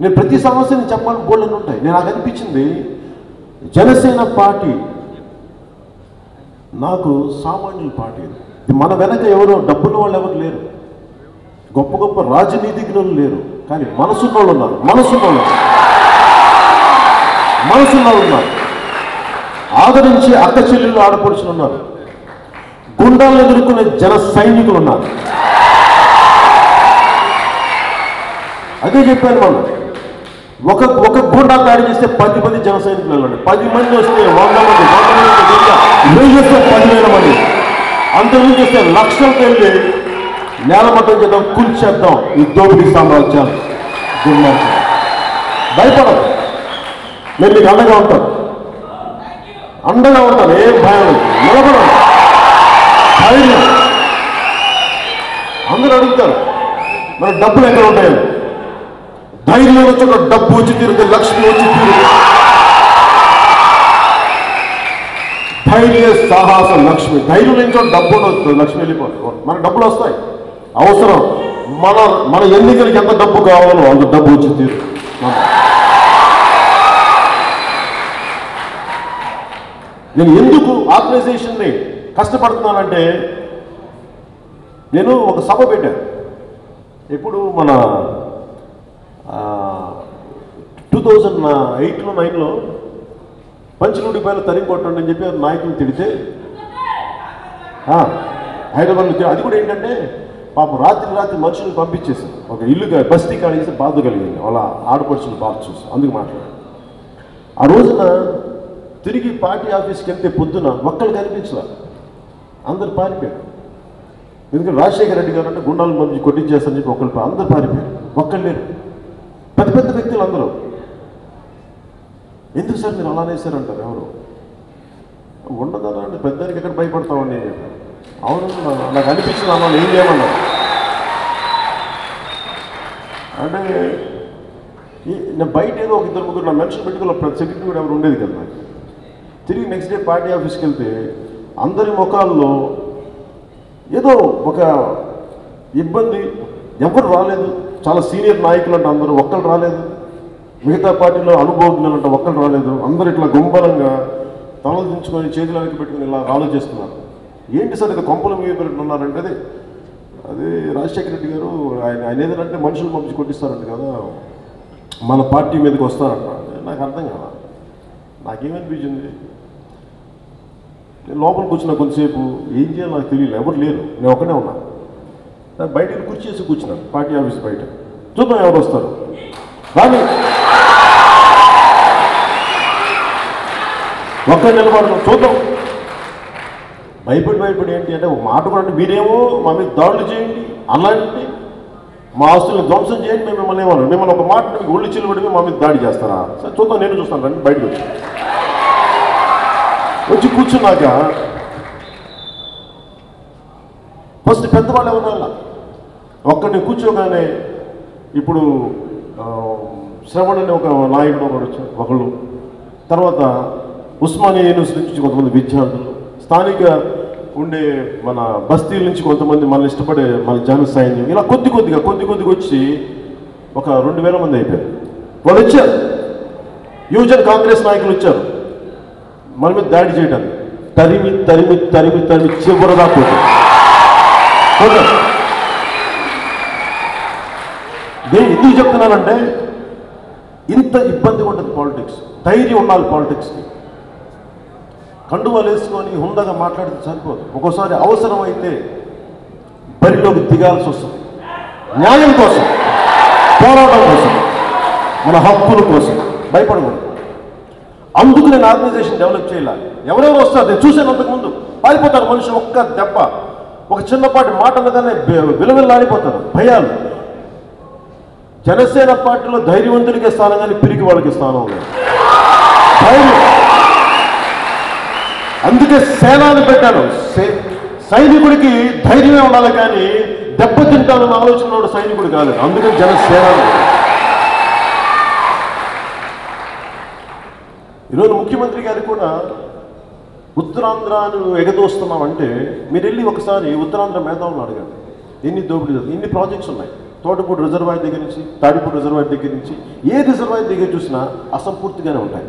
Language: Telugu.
నేను ప్రతి సమస్యని చెప్పాలని బోల్డని ఉంటాయి. నేను నాకు అనిపించింది జనసేన పార్టీ నాకు సామాన్యుల పార్టీ మన వెనక ఎవరో డబ్బున్న వాళ్ళు ఎవరు లేరు. గొప్ప గొప్ప రాజనీతిజ్ఞులు లేరు. కానీ మనసున్న వాళ్ళు ఉన్నారు. మనసున్న వాళ్ళు మనసున్న ఉన్నారు. ఆదరించి అక్క చెల్లెళ్ళు ఆడపడుచులు ఉన్నారు. గుండాలను ఎదుర్కొనే జన సైనికులు ఉన్నారు. అదే చెప్పాను మనం. ఒక ఒక గుండా దాడి చేస్తే పది మంది జన సైనికులు వెళ్ళండి. పది మంది వస్తే వంద మంది వంద మంది వస్తే వెయ్యి, వస్తే పదివేల మంది. అంతకుముందు చేస్తే లక్షలకు వెళ్ళి నేలమట్టం చేద్దాం కూల్చేద్దాం ఈ దోపిడీ సామ్రాజ్యాలు దుర్మార్గం. భయపడదు నేను మీకు అండగా ఉంటాను. అండగా ఉంటాను ఏం భయం నిలబడదు నిలబడను ధైర్యం అందరూ అడుగుతారు మరి డబ్బులు ఎక్కడ ఉంటాయి? ధైర్యం వచ్చి ఒక డబ్బు వచ్చి తీరుతుంది లక్ష్మి వచ్చి తీరుతుంది ధైర్య సాహసం లక్ష్మి. ధైర్యం నుంచి డబ్బు వస్తుంది లక్ష్మి వెళ్ళిపోతుంది. మన డబ్బులు వస్తాయి. అవసరం. మన మన ఎన్నికలకి ఎంత డబ్బు కావాలో అంత డబ్బు వచ్చి తీరు నేను ఎందుకు ఆర్గనైజేషన్ని కష్టపడుతున్నానంటే నేను ఒక సభ పెట్టాను. ఎప్పుడు మన టూ థౌజండ్ ఎయిట్లో నైన్లో పంచనూడిపైన తరిగి కొట్టండి అని చెప్పి నాయకులు తిడితే హైదరాబాద్లో అది కూడా ఏంటంటే పాపం రాత్రి రాత్రి మనుషులు పంపించేసారు ఒక ఇల్లు బస్తీ కాడేసి బాధ కలిగింది. వాళ్ళ ఆడపడుచులు బాధ చూసి. అందుకు మాట్లాడారు. ఆ రోజున తిరిగి పార్టీ ఆఫీస్కి వెళ్తే పొద్దున ఒక్కళ్ళు కనిపించలే. అందరు పారిపోయారు. ఎందుకంటే రాజశేఖర రెడ్డి గారు అంటే గుండాలను పంపించి కొట్టించేస్తారని చెప్పి ఒకళ్ళు అందరు పారిపోయారు. ఒక్కళ్ళు లేరు. పెద్ద పెద్ద వ్యక్తులు అందరూ. ఎందుకు సార్ మీరు అలానే అనేసారంటారు ఎవరు? ఉండదా అంటే పెద్దానికి ఎక్కడ భయపడతామని నేను చెప్పాను. అవును నాకు అనిపించింది అమ్మ ఏం చేయమన్నారు. అంటే ఈ- నేను బయట ఏదో ఒక ఇద్దరు ముగ్గురు నా మెన్షన్ పెట్టుకున్న ప్రతి సెక్రటరీ కూడా ఎవరు ఉండేది కదా నాకు. తిరిగి నెక్స్ట్ డే పార్టీ ఆఫీస్కి వెళ్తే అందరి ముఖాల్లో ఏదో ఒక ఇబ్బంది. ఎవరు రాలేదు. చాలా సీనియర్ నాయకులు అంటే అందరూ ఒక్కరు రాలేదు. మిగతా పార్టీలో అనుభవజ్ఞులు అంటే ఒక్కరు రాలేదు. అందరు ఇట్లా గుంబలంగా తలలు దించుకొని చేతులు వెనక్కి పెట్టుకుని ఇలా ఆలోచిస్తున్నారు. ఏంటి సార్ ఇది కొంపలు మీద పెట్టుకున్నారంటే అది అది రాజశేఖర రెడ్డి గారు ఆయన ఆయన ఏదంటే మనుషులు పంపించి కొట్టిస్తారంట కదా. మన పార్టీ మీదకి వస్తారంట. నాకు అర్థం కదా నాకేమనిపించింది? నేను లోపల కూర్చున్నా కొంతసేపు ఏం చేయాలో నాకు తెలియదు ఎవరు లేరు నేను ఒకనే ఉన్నా. బయట కుర్చీ కూర్చేసి కూర్చున్నాను పార్టీ ఆఫీస్ బయట. చూద్దాం ఎవరు వస్తారు. కానీ ఒక్క నిలబడడం చూద్దాం. భయపడి భయపడి ఏంటి అంటే ఒక మాట కూడా అంటే మీరేమో మా మీద దాడులు చేయండి అలాంటి మా ఆస్తులను ధ్వంసం చేయండి మేము మిమ్మల్ని ఏమన్నా మిమ్మల్ని ఒక మాట ఒళ్ళు చెల్లుబడి మా మీద దాడి చేస్తారా? సరే చూద్దాం నేను చూస్తాను రండి బయటకు వచ్చి వచ్చి కూర్చున్నాక ఫస్ట్ పెద్దవాళ్ళు ఎవరన్నా ఒక్కడిని కూర్చోగానే ఇప్పుడు ఆ, శ్రవణ్ అనే ఒక నాయకుడు ఒకడు వచ్చాడు ఒకళ్ళు. తర్వాత ఉస్మానియా యూనివర్సిటీ నుంచి కొంతమంది విద్యార్థులు స్థానిక ఉండే మన బస్తీల నుంచి కొంతమంది మన ఇష్టపడే మన జన సైన్యం ఇలా కొద్ది కొద్దిగా కొద్ది కొద్దిగా వచ్చి ఒక రెండు వేల మంది అయిపోయారు. వాళ్ళు వచ్చారు. యువజన కాంగ్రెస్ నాయకులు వచ్చారు. మన మీద దాడి చేయడం తరిమి తరిమి తరిమి తరిమి చివరదా పోతుంది. నేను ఎందుకు చెప్తున్నానంటే ఇంత ఇబ్బంది ఉంటుంది పాలిటిక్స్. ధైర్యం ఉండాలి పాలిటిక్స్కి. కండువాలు వేసుకొని హుందగా మాట్లాడితే సరిపోదు. ఒక్కోసారి అవసరమైతే బరిలోకి దిగాల్సి వస్తుంది. న్యాయం కోసం పోరాటం కోసం మన హక్కుల కోసం. భయపడకూడదు. అందుకు నేను ఆర్గనైజేషన్ డెవలప్ చేయాలి? ఎవరెవరు వస్తారు? నేను చూశాను అంతకుముందు. పారిపోతారు మనిషి ఒక్క దెబ్బ. ఒక చిన్నపాటి మాటలుగానే విలువలాడిపోతారు భయాలు. జనసేన పార్టీలో ధైర్యవంతుడికి స్థానం కానీ పిరికి వాళ్ళకి స్థానం ధైర్యం. అందుకే సేనాన్ని పెట్టాను. సే- సైనికుడికి ధైర్యమే ఉండాలి కానీ దెబ్బతింటానన్న ఆలోచన సైనికుడు కాలేదు. అందుకని జనసేన ఈరోజు ముఖ్యమంత్రి గారు కూడా ఉత్తరాంధ్రను ఎగదోస్తున్నామంటే మీరు వెళ్ళి ఒకసారి ఉత్తరాంధ్ర మేధావులను అడగండి. ఎన్ని దోపిడీ జరుగుతుంది ఎన్ని ప్రాజెక్ట్స్ ఉన్నాయి? తోటపూడి రిజర్వాయర్ దగ్గర నుంచి తాడిపూడి రిజర్వాయర్ దగ్గర నుంచి ఏ రిజర్వాయర్ దగ్గర చూసినా అసంపూర్తిగానే ఉంటాయి.